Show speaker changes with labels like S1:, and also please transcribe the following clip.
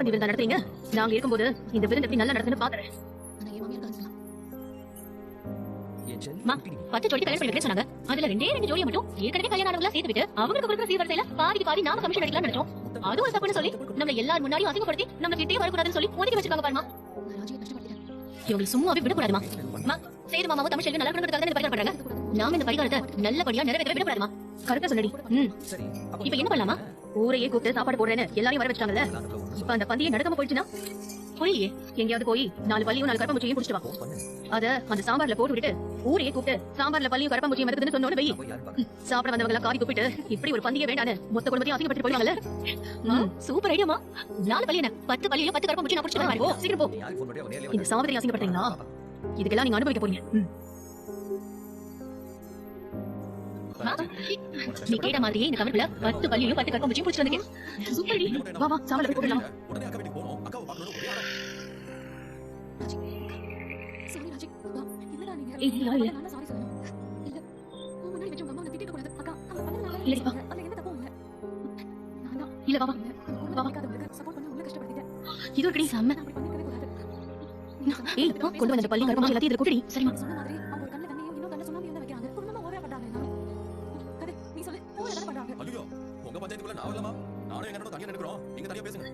S1: பண்ணி விருந்தா நடத்துறீங்க? நாங்க இருக்கும்போது இந்த விருந்து எப்படி நல்லா நடக்குன்னு பாக்குறேன். பத்து ஜோடி கல்யாணம் பண்ணி சொன்னாங்க. அதுல ரெண்டே ரெண்டு ஜோடியை மட்டும் ஏற்கனவே கல்யாணம் ஆனவங்களா சேர்த்து விட்டு அவங்களுக்கு கொடுக்குற சீர்வரிசையில பாதிக்கு பாதி நாம கமிஷன் எடுக்கலாம்னு நினைச்சோம். அது ஒரு தப்புன்னு சொல்லி நம்ம எல்லாரும் முன்னாடியும் அசிங்கப்படுத்தி நம்ம கிட்டே வரக்கூடாதுன்னு சொல்லி ஒதுக்கி வச்சிருக்காங்க பாருமா இவங்களை சும்மாவே விடக்கூடாதுமா. மா சேது மாமாவும் தமிழ் செல்வி நல்லா இந்த பரிகாரம் பண்றாங்க? நாம இந்த பரிகாரத்தை நல்லபடியா நிறைவேற்ற விடக்கூடாதுமா. கரெக்டா சொன்னடி ம். இப்ப என்ன பண்ணலாமா? ஊரையே கூப்பிட்டு சாப்பாடு போடுறேன்னு எல்லாரையும் வர வச்சாங்கல்ல இப்ப அந்த பந்தியை நடக்காம போயிடுச்சுன்னா? புரியலையே எங்கேயாவது போய் நாலு பள்ளியும் நாலு கரப்பாம்பூச்சியும் புடிச்சிட்டு வா. அத அந்த சாம்பார்ல போட்டு விட்டுட்டு ஊரையே கூப்பிட்டு சாம்பார்ல பள்ளியும் கரப்பாம்பூச்சியும் இருக்குதுன்னு சொன்னோன்னு வை
S2: நான் போய் யாரும் பார்க்க
S1: சாப்பிட வந்தவங்க காரி கூப்பிட்டு இப்படி ஒரு பந்தியே வேண்டான்னு மொத்த குடும்பத்தையும் அசிங்கப்பட்டு போயிடுவாங்கல்ல? சூப்பர் ஐடியாமா நாலு பள்ளி என்ன? பத்து பள்ளியில பத்து கரப்பாம்பூச்சி நான் புடிச்சிட்டு வரேன். சீக்கிரம் போ. இந்த சாவதிரி அசிங்கப்படுறீங்களா இதுக்கெல்லாம் நீங்க அனுபவிக்க போறீங்க. நீ கேட்ட மாதிரியே இந்த கவர்ல பத்து பள்ளியும் பத்து கரப்பாம்பூச்சியும் புடிச்சிட்டு வந்தீங்க சூப்பர் டி. வா வா சாம்பார்ல போய் போடலாம்
S3: உடனே அக்கா வீட்டுக்கு போகணும் அக்காவை பார்க்கணும் ஒரே ஆளா
S4: சாரி ராஜி அக்கா என்னடா நீங்க
S1: ஏய், இல்ல, இல்ல.
S4: நான் சாரி சொல்லணும் இல்ல உன் முன்னாடி வச்சு உங்க அம்மா திட்டிக்க கூடாது அக்கா அவங்க பண்ணதுனால
S1: இல்லடி, வா.
S4: அதுல எந்த தப்பும் இல்ல நான் தான்
S1: இல்ல வா வா வா, வா.
S4: சப்போர்ட் பண்ணி உங்களை கஷ்டப்படுத்திட்டேன்
S1: இது ஒரு கடி செம்ம ஏய் கொண்டு வந்த பள்ளி கரப்பாம்பூச்சி எல்லாத்தையும் இதுல கூட்டி சரிமா
S4: சொன்ன மாதிரி
S3: உங்க பஞ்சாயத்துக்குள்ள நான் வரலாமா நானும் எங்க தனியா நினைக்கிறோம் நீங்க தனியா பேசுங்க.